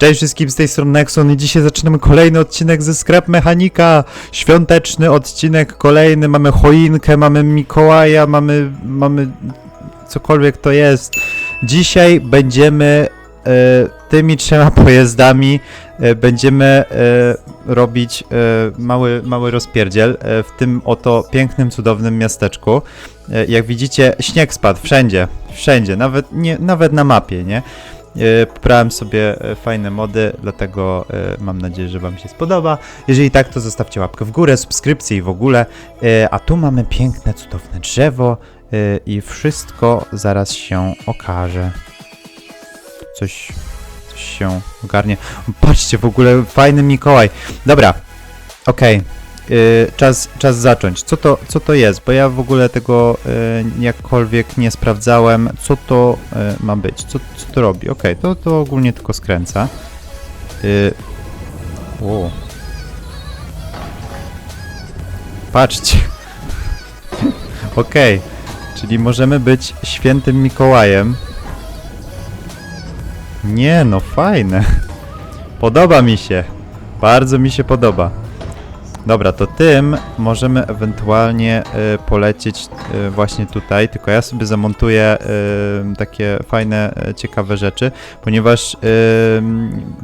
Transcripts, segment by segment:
Cześć wszystkim z tej strony Nexon i dzisiaj zaczynamy kolejny odcinek ze Scrap Mechanika. Świąteczny odcinek kolejny. Mamy choinkę, mamy Mikołaja, mamy, mamy cokolwiek to jest. Dzisiaj będziemy e, tymi trzema pojazdami e, będziemy e, robić e, mały, mały rozpierdziel e, w tym oto pięknym, cudownym miasteczku. E, jak widzicie, śnieg spadł wszędzie, wszędzie, nawet, nie, nawet na mapie, nie? E, Pobrałem sobie e, fajne mody, dlatego e, mam nadzieję, że Wam się spodoba. Jeżeli tak, to zostawcie łapkę w górę, subskrypcję i w ogóle. A tu mamy piękne, cudowne drzewo i wszystko zaraz się okaże. Coś, coś się ogarnie. Patrzcie, w ogóle fajny Mikołaj. Dobra, okej. Y, czas, czas zacząć. Co to, co to jest? Bo ja w ogóle tego y, jakkolwiek nie sprawdzałem, co to y, ma być, co, co to robi. Okej, to, to ogólnie tylko skręca. Y, o. Patrzcie. Okej, czyli możemy być świętym Mikołajem. Nie no, fajne. Podoba mi się. Bardzo mi się podoba. Dobra, to tym możemy ewentualnie y, polecieć y, właśnie tutaj, tylko ja sobie zamontuję y, takie fajne, ciekawe rzeczy, ponieważ y,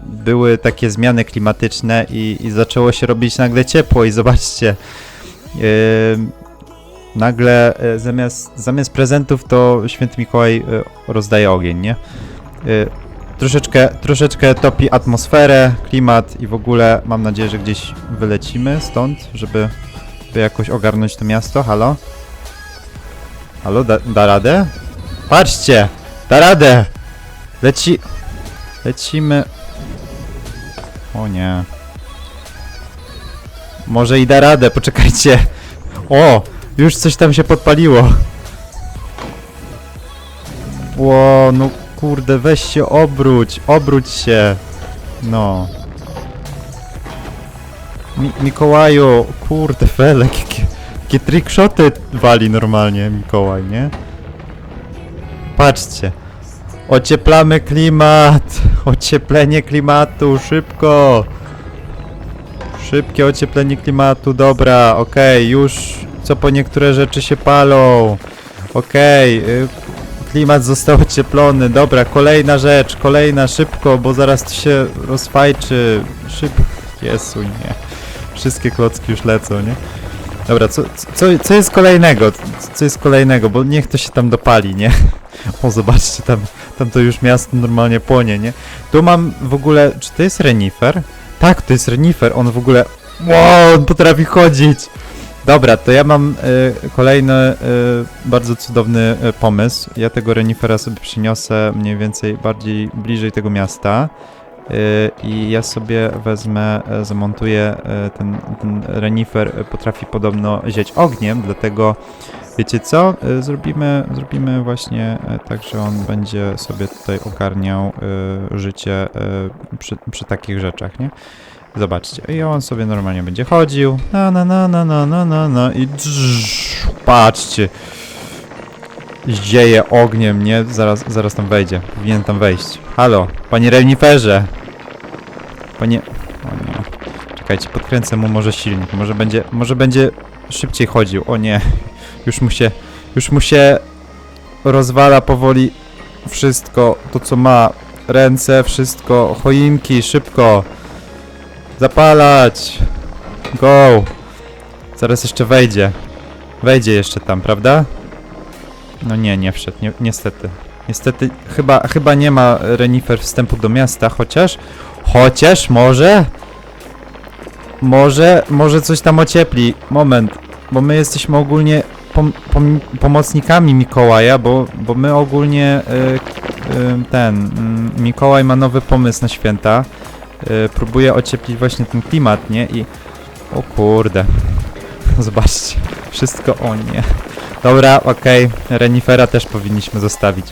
były takie zmiany klimatyczne i, i zaczęło się robić nagle ciepło i zobaczcie, y, nagle y, zamiast, zamiast prezentów to święty Mikołaj y, rozdaje ogień, nie? Y, troszeczkę, troszeczkę topi atmosferę, klimat i w ogóle mam nadzieję, że gdzieś wylecimy stąd, żeby, żeby jakoś ogarnąć to miasto. Halo? Halo, da, da radę? Patrzcie! Da radę! Leci... Lecimy... O nie. Może i da radę, poczekajcie. O! Już coś tam się podpaliło. Ło, no kurde, weź się obróć, obróć się. No. Mi Mikołaju, kurde, Felek, jakie, jakie trickshoty wali normalnie Mikołaj, nie? Patrzcie. Ocieplamy klimat, ocieplenie klimatu, szybko. Szybkie ocieplenie klimatu, dobra, okej, już co po niektóre rzeczy się palą. Okej, y, klimat został ocieplony, dobra, kolejna rzecz, kolejna, szybko, bo zaraz to się rozfajczy. Szybko, Jezu, nie. Wszystkie klocki już lecą, nie? Dobra, co, co, co jest kolejnego? Co jest kolejnego? Bo niech to się tam dopali, nie? O, zobaczcie, tam, tam to już miasto normalnie płonie, nie? Tu mam w ogóle, czy to jest renifer? Tak, to jest renifer, on w ogóle, wow, on potrafi chodzić! Dobra, to ja mam y, kolejny y, bardzo cudowny y, pomysł. Ja tego renifera sobie przyniosę mniej więcej bardziej bliżej tego miasta. I ja sobie wezmę, zamontuję ten, ten renifer, potrafi podobno zieć ogniem, dlatego wiecie co? Zrobimy, zrobimy właśnie tak, że on będzie sobie tutaj ogarniał życie przy, przy takich rzeczach, nie? Zobaczcie, i on sobie normalnie będzie chodził. Na na na na na na na na i drżż, patrzcie. Zdzieje ogniem, nie? Zaraz, zaraz tam wejdzie. Powinien tam wejść. Halo, panie reniferze. Panie... O nie. Czekajcie, podkręcę mu może silnik. Może będzie, może będzie szybciej chodził. O nie. Już mu się, już mu się rozwala powoli wszystko, to co ma. Ręce, wszystko, choinki, szybko. Zapalać! Go! Zaraz jeszcze wejdzie. Wejdzie jeszcze tam, prawda? No nie, nie wszedł, nie, niestety. Niestety, chyba, chyba nie ma renifer wstępu do miasta, chociaż... Chociaż, może? Może, może coś tam ociepli. Moment, bo my jesteśmy ogólnie pom, pom, pomocnikami Mikołaja, bo, bo my ogólnie... Y, y, ten... Y, Mikołaj ma nowy pomysł na święta y, próbuję ocieplić właśnie ten klimat, nie? I... O kurde. Zobaczcie. Wszystko o nie. Dobra, okej. Renifera też powinniśmy zostawić.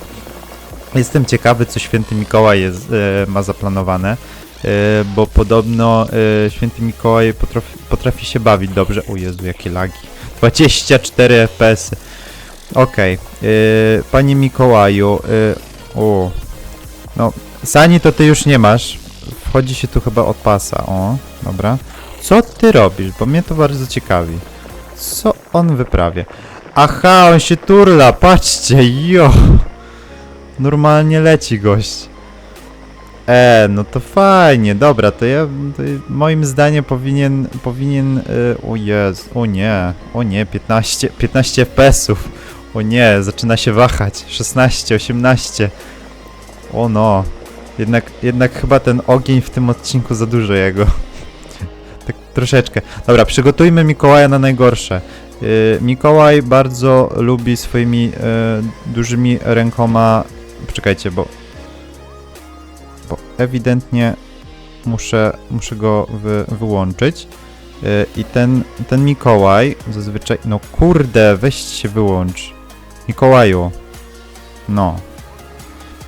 Jestem ciekawy, co święty Mikołaj jest, y, ma zaplanowane. y, Bo podobno y, święty Mikołaj potrafi, potrafi się bawić dobrze. O Jezu, jakie lagi. 24 FPS. -y. Okej. y, Panie Mikołaju. O. No, Sani to ty już nie masz wchodzi się tu chyba od pasa. O, dobra. Co ty robisz? Bo mnie to bardzo ciekawi. Co on wyprawia? Aha, on się turla, patrzcie, jo! Normalnie leci gość. E, no to fajnie, dobra, to ja, to moim zdaniem powinien, powinien, y, o jest, o nie, o nie, 15, 15 FPS-ów, o nie, zaczyna się wahać, 16, 18, o no, jednak, jednak chyba ten ogień w tym odcinku za dużo jego, tak troszeczkę. Dobra, przygotujmy Mikołaja na najgorsze. Y, Mikołaj bardzo lubi swoimi y, dużymi rękoma, poczekajcie, bo bo ewidentnie muszę, muszę go wy, wyłączyć. Yy, I ten, ten Mikołaj zazwyczaj. No kurde, weź się wyłącz. Mikołaju. No.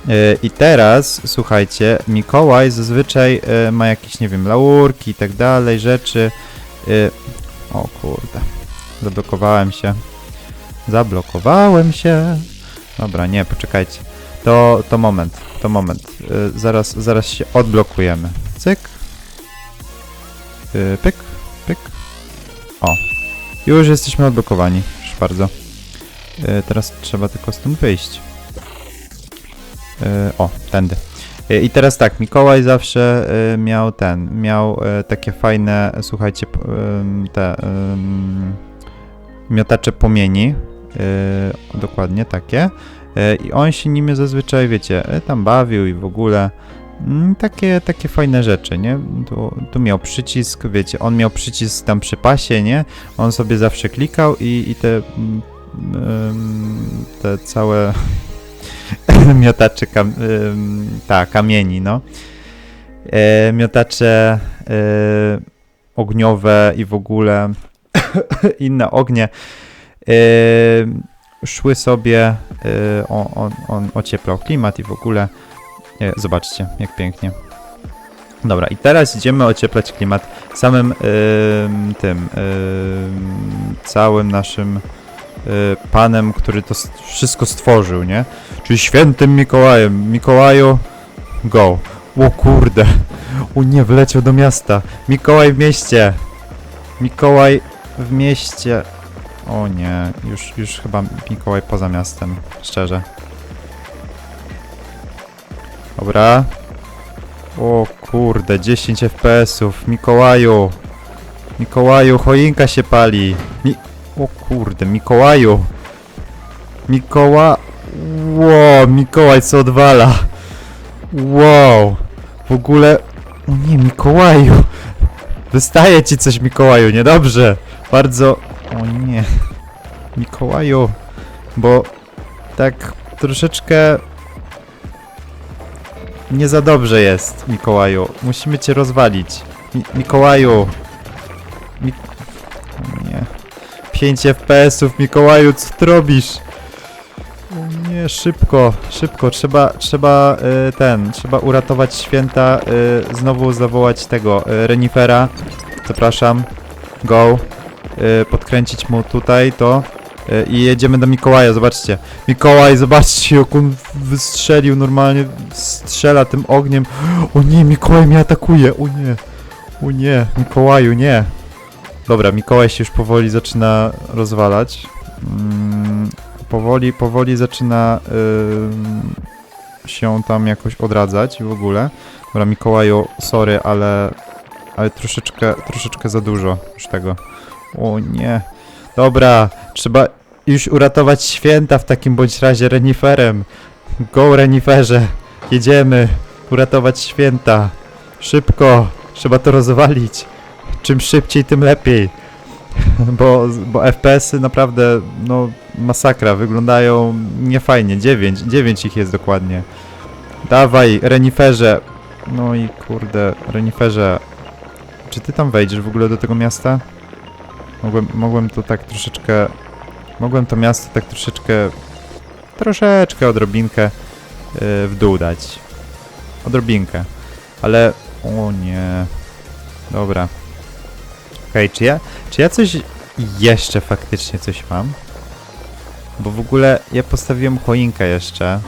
Yy, I teraz, słuchajcie, Mikołaj zazwyczaj yy, ma jakieś, nie wiem, laurki i tak dalej, rzeczy. Yy, o kurde. Zablokowałem się. Zablokowałem się. Dobra, nie, poczekajcie. To, to moment, to moment. Zaraz, zaraz się odblokujemy. Cyk. Pyk, pyk. O. Już jesteśmy odblokowani. Proszę bardzo. Teraz trzeba tylko stąd wyjść. Y, o, tędy. Y, I teraz tak, Mikołaj zawsze y, miał ten, miał takie fajne, słuchajcie, te miotacze płomieni. Y, dokładnie takie. E, I on się nimi zazwyczaj, wiecie, e, tam bawił i w ogóle. Mm, Takie, takie fajne rzeczy, nie? Tu, tu miał przycisk, wiecie, on miał przycisk tam przy pasie, nie? On sobie zawsze klikał i, i te, mm, te całe miotacze kam, ta, kamieni, no. E, miotacze e, ogniowe i w ogóle inne ognie e, szły sobie, y, on, on, on ocieplał klimat i w ogóle. Y, zobaczcie, jak pięknie. Dobra, i teraz idziemy ocieplać klimat samym ym, tym ym, całym naszym panem, który to wszystko stworzył, nie? Czyli świętym Mikołajem. Mikołaju, go. O kurde. O nie, wleciał do miasta. Mikołaj w mieście. Mikołaj w mieście. O nie, już, już chyba Mikołaj poza miastem, szczerze. Dobra. O kurde, 10 FPS-ów. Mikołaju. Mikołaju, choinka się pali. Mi... O kurde, Mikołaju. Mikoła... Wow, Mikołaj co odwala. Wow. W ogóle... O nie, Mikołaju. Wystaje ci coś, Mikołaju, niedobrze. Bardzo... O nie. Mikołaju. Bo tak troszeczkę nie za dobrze jest, Mikołaju. Musimy cię rozwalić. Mi Mikołaju. Mi. 5 FPS-ów, Mikołaju, co ty robisz? O nie, szybko, szybko, trzeba, trzeba y, ten, trzeba uratować święta, y, znowu zawołać tego, y, renifera, zapraszam, go, y, podkręcić mu tutaj to y, i jedziemy do Mikołaja, zobaczcie. Mikołaj, zobaczcie, jak on wystrzelił normalnie, strzela tym ogniem. O nie, Mikołaj mnie atakuje, o nie, o nie, Mikołaju, nie. Dobra, Mikołaj się już powoli zaczyna rozwalać. Mm, powoli, powoli zaczyna ym, się tam jakoś odradzać w ogóle. Dobra, Mikołaju, sorry, ale, ale troszeczkę, troszeczkę za dużo już tego. O nie. Dobra, trzeba już uratować święta w takim bądź razie reniferem. Go reniferze, jedziemy uratować święta. Szybko, trzeba to rozwalić. Czym szybciej, tym lepiej. Bo, bo FPS-y naprawdę, no, masakra, wyglądają niefajnie. 9, 9 ich jest dokładnie. Dawaj, reniferze. No i kurde, reniferze. Czy ty tam wejdziesz w ogóle do tego miasta? Mogłem, mogłem to tak troszeczkę... Mogłem to miasto tak troszeczkę... Troszeczkę, odrobinkę yy, w dół dać. Odrobinkę. Ale... O nie... Dobra. Okej, czy ja... Czy ja coś... Jeszcze faktycznie coś mam? Bo w ogóle ja postawiłem choinkę jeszcze.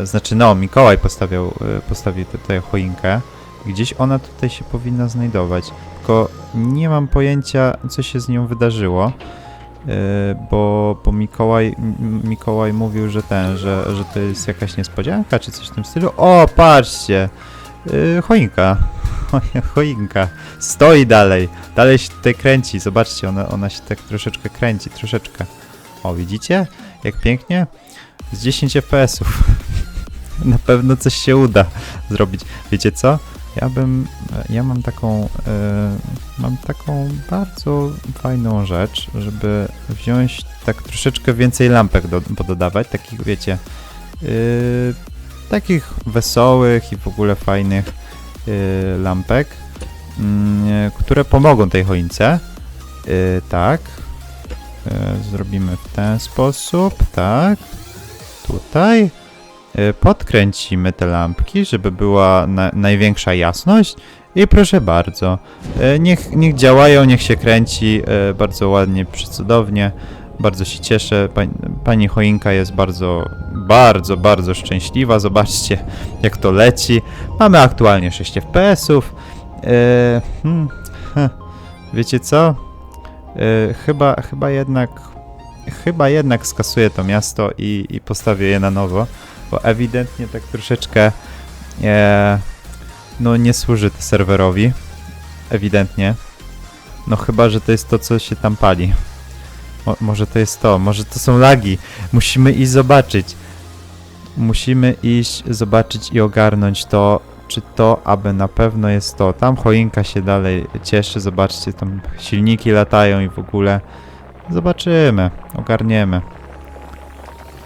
Yy, znaczy no, Mikołaj postawił, yy, postawił tutaj choinkę. Gdzieś ona tutaj się powinna znajdować. Tylko nie mam pojęcia, co się z nią wydarzyło. Yy, bo, bo Mikołaj, Mikołaj mówił, że ten, że, że to jest jakaś niespodzianka, czy coś w tym stylu. O, patrzcie! Yy, choinka. Choinka. Stoi dalej. Dalej się tutaj kręci. Zobaczcie, ona, ona się tak troszeczkę kręci, troszeczkę. O, widzicie? Jak pięknie? Z 10 FPS-ów. Na pewno coś się uda zrobić. Wiecie co? Ja bym, ja mam taką, e, mam taką bardzo fajną rzecz, żeby wziąć tak troszeczkę więcej lampek do, pododawać, takich wiecie, e, takich wesołych i w ogóle fajnych lampek, mm, które pomogą tej choince. E, tak. Zrobimy w ten sposób, tak. Tutaj. Podkręcimy te lampki, żeby była na, największa jasność. I proszę bardzo, niech, niech działają, niech się kręci, bardzo ładnie, przecudownie. Bardzo się cieszę. Pani, pani choinka jest bardzo, bardzo, bardzo szczęśliwa. Zobaczcie, jak to leci. Mamy aktualnie 6 FPS-ów. E, hmm, wiecie co? E, chyba, chyba jednak, chyba jednak skasuję to miasto i, i postawię je na nowo bo ewidentnie tak troszeczkę e, no nie służy to serwerowi. Ewidentnie. No chyba, że to jest to, co się tam pali. Mo, może to jest to, może to są lagi. Musimy iść zobaczyć. Musimy iść zobaczyć i ogarnąć to, czy to, aby na pewno jest to. Tam choinka się dalej cieszy, zobaczcie, tam silniki latają i w ogóle. Zobaczymy, ogarniemy.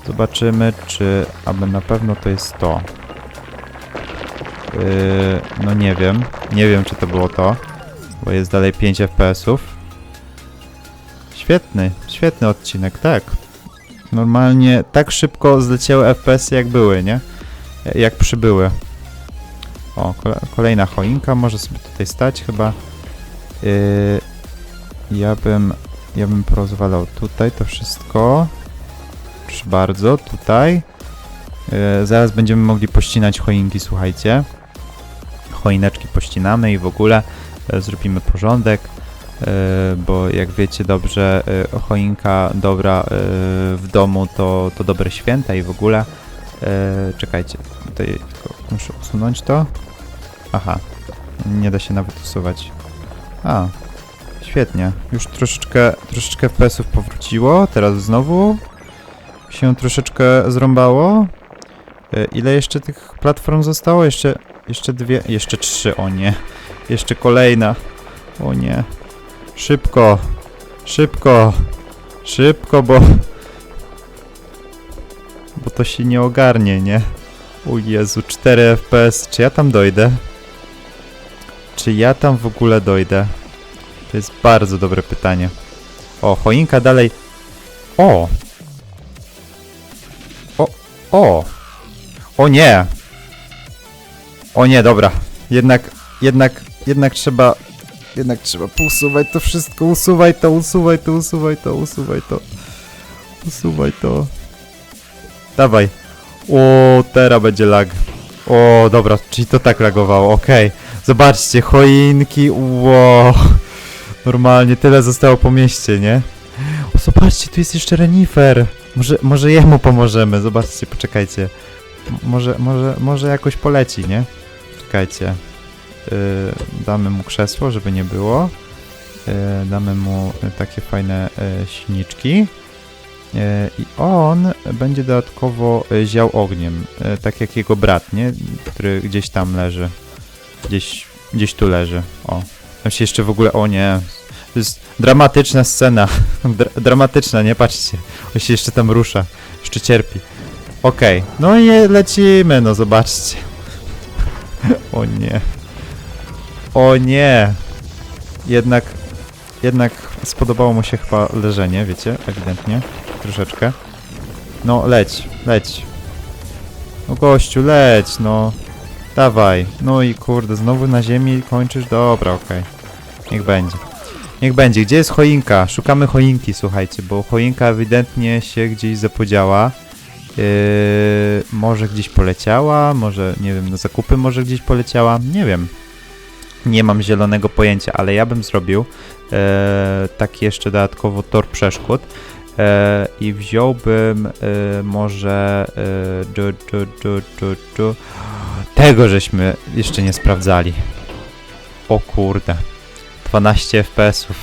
Zobaczymy, czy aby na pewno to jest to. Yy, no nie wiem. Nie wiem, czy to było to. Bo jest dalej 5 FPS-ów. Świetny, świetny odcinek, tak. Normalnie tak szybko zleciały FPS-y jak były, nie? Jak przybyły. O, kole- kolejna choinka może sobie tutaj stać chyba. Yy, ja bym, ja bym porozwalał tutaj to wszystko. Proszę bardzo, tutaj. E, zaraz będziemy mogli pościnać choinki, słuchajcie. Choineczki pościnamy i w ogóle e, zrobimy porządek, bo jak wiecie dobrze, e, choinka dobra e, w domu to, to dobre święta i w ogóle. E, czekajcie, tutaj tylko muszę usunąć to. Aha, nie da się nawet usuwać. A, świetnie. Już troszeczkę, troszeczkę FPS-ów powróciło, teraz znowu się troszeczkę zrąbało. E, Ile jeszcze tych platform zostało? Jeszcze, jeszcze dwie, jeszcze trzy, o nie. Jeszcze kolejna. O nie. Szybko. Szybko. Szybko, bo... Bo to się nie ogarnie, nie? O Jezu, 4 FPS. Czy ja tam dojdę? Czy ja tam w ogóle dojdę? To jest bardzo dobre pytanie. O, choinka dalej... O! O! O nie! O nie, dobra. Jednak, jednak, jednak trzeba... Jednak trzeba pousuwać to wszystko. Usuwaj to, usuwaj to, usuwaj to, usuwaj to. Usuwaj to. Dawaj. O, teraz będzie lag. O, dobra, czyli to tak lagowało, okej. Zobaczcie, choinki, wow. Normalnie tyle zostało po mieście, nie? O, zobaczcie, tu jest jeszcze renifer. Może, może jemu pomożemy, zobaczcie, poczekajcie. M- Może, może, może jakoś poleci, nie? Czekajcie. Yy, damy mu krzesło, żeby nie było. Yy, damy mu y, takie fajne silniczki. I on będzie dodatkowo ział ogniem, tak jak jego brat, nie? Który gdzieś tam leży. Gdzieś, gdzieś tu leży. O. Tam się jeszcze w ogóle, o nie. To jest dramatyczna scena. Dra dramatyczna, nie? Patrzcie. On się jeszcze tam rusza. Jeszcze cierpi. Okej. No i lecimy, no zobaczcie. o nie. O nie. Jednak, jednak spodobało mu się chyba leżenie, wiecie, ewidentnie. Troszeczkę. No, leć, leć. No gościu, leć, no. Dawaj. No i kurde, znowu na ziemi kończysz? Dobra, okej. Niech będzie. Niech będzie. Gdzie jest choinka? Szukamy choinki, słuchajcie, bo choinka ewidentnie się gdzieś zapodziała. Yy, może gdzieś poleciała, może, nie wiem, na zakupy może gdzieś poleciała, nie wiem. Nie mam zielonego pojęcia, ale ja bym zrobił e, taki jeszcze dodatkowo tor przeszkód e, i wziąłbym e, może e, du, du, du, du, tego żeśmy jeszcze nie sprawdzali. O kurde. 12 FPS-ów.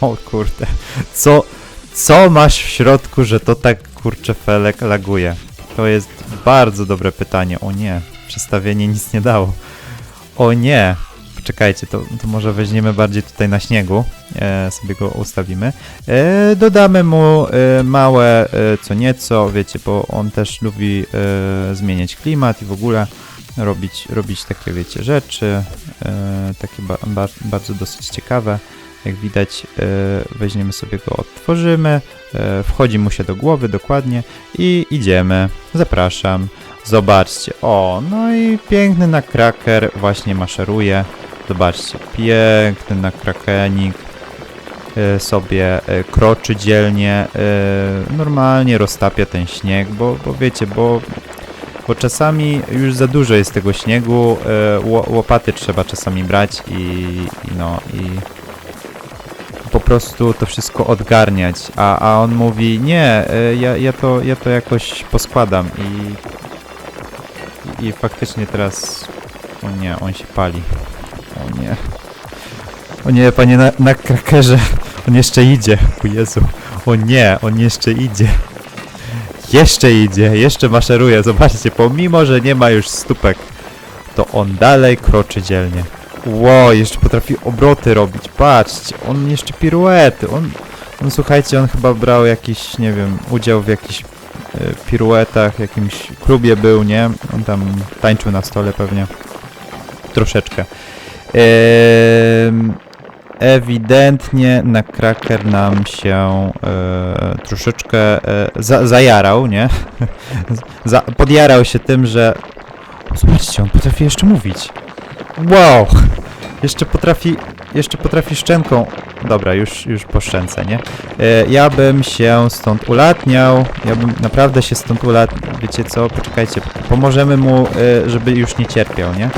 O kurde. Co, co masz w środku, że to tak kurczę felek laguje? To jest bardzo dobre pytanie. O nie, przestawienie nic nie dało. O nie. Poczekajcie, to, to może weźmiemy bardziej tutaj na śniegu. E, sobie go ustawimy. E, dodamy mu e, małe e, co nieco, wiecie, bo on też lubi e, zmieniać klimat i w ogóle robić, robić takie, wiecie, rzeczy. E, takie ba, ba, bardzo dosyć ciekawe. Jak widać, e, weźmiemy sobie go, otworzymy, e, wchodzi mu się do głowy dokładnie i idziemy. Zapraszam. Zobaczcie. O, no i piękny nakraker właśnie maszeruje. Zobaczcie, piękny nakrakenik e, sobie e, kroczy dzielnie, e, normalnie roztapia ten śnieg, bo, bo wiecie, bo, bo czasami już za dużo jest tego śniegu, ło- łopaty trzeba czasami brać i, i no i po prostu to wszystko odgarniać, a, a on mówi nie, ja, ja, to, ja to jakoś poskładam i, i faktycznie teraz, o nie, on się pali, o nie, o nie, panie na, na krakerze, on jeszcze idzie, o Jezu, o nie, on jeszcze idzie, jeszcze idzie, jeszcze maszeruje, zobaczcie, pomimo, że nie ma już stópek, to on dalej kroczy dzielnie. Ło, jeszcze potrafi obroty robić, patrzcie, on jeszcze piruety, on, on słuchajcie, on chyba brał jakiś, nie wiem, udział w jakichś e, piruetach, jakimś klubie był, nie? On tam tańczył na stole pewnie, troszeczkę. Ewidentnie na kraker nam się e, troszeczkę e, za, zajarał, nie? za, podjarał się tym, że... Zobaczcie, on potrafi jeszcze mówić. Wow! Jeszcze potrafi, jeszcze potrafi szczęką. Dobra, już, już po szczęce, nie? E, ja bym się stąd ulatniał. Ja bym naprawdę się stąd ulatniał. Wiecie co? Poczekajcie. Pomożemy mu, e, żeby już nie cierpiał, nie?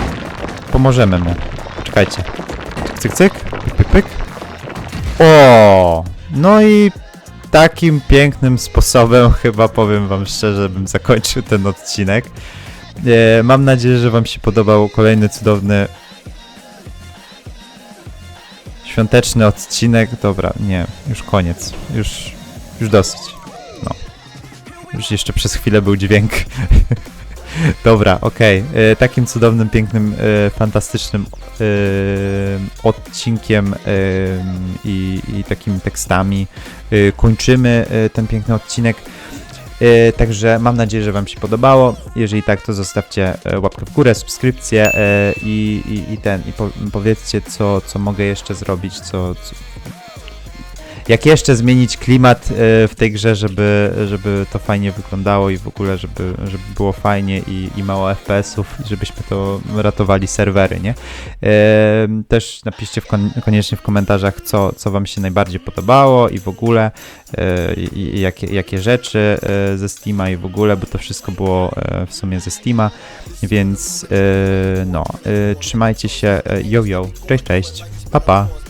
Pomożemy mu. Czekajcie. Cyk, cyk. Pyk, pyk, pyk. O! No i takim pięknym sposobem chyba powiem wam szczerze, bym zakończył ten odcinek. E, mam nadzieję, że wam się podobał kolejny cudowny świąteczny odcinek. Dobra, nie, już koniec. Już, już dosyć. No. Już jeszcze przez chwilę był dźwięk. Dobra, okej. E, Takim cudownym, pięknym, e, fantastycznym e, odcinkiem i, i takimi tekstami kończymy ten piękny odcinek. Także mam nadzieję, że Wam się podobało. Jeżeli tak, to zostawcie łapkę w górę, subskrypcję i, i, i ten, i po, powiedzcie, co, co mogę jeszcze zrobić, co, co, jak jeszcze zmienić klimat e, w tej grze, żeby, żeby to fajnie wyglądało i w ogóle, żeby, żeby było fajnie i, i mało FPS-ów, żebyśmy to ratowali serwery, nie? Też napiszcie w kon, koniecznie w komentarzach, co, co Wam się najbardziej podobało i w ogóle, e, i, jakie, jakie rzeczy e, ze Steama i w ogóle, bo to wszystko było w sumie ze Steama, więc no, trzymajcie się, yo yo, cześć, cześć, pa pa.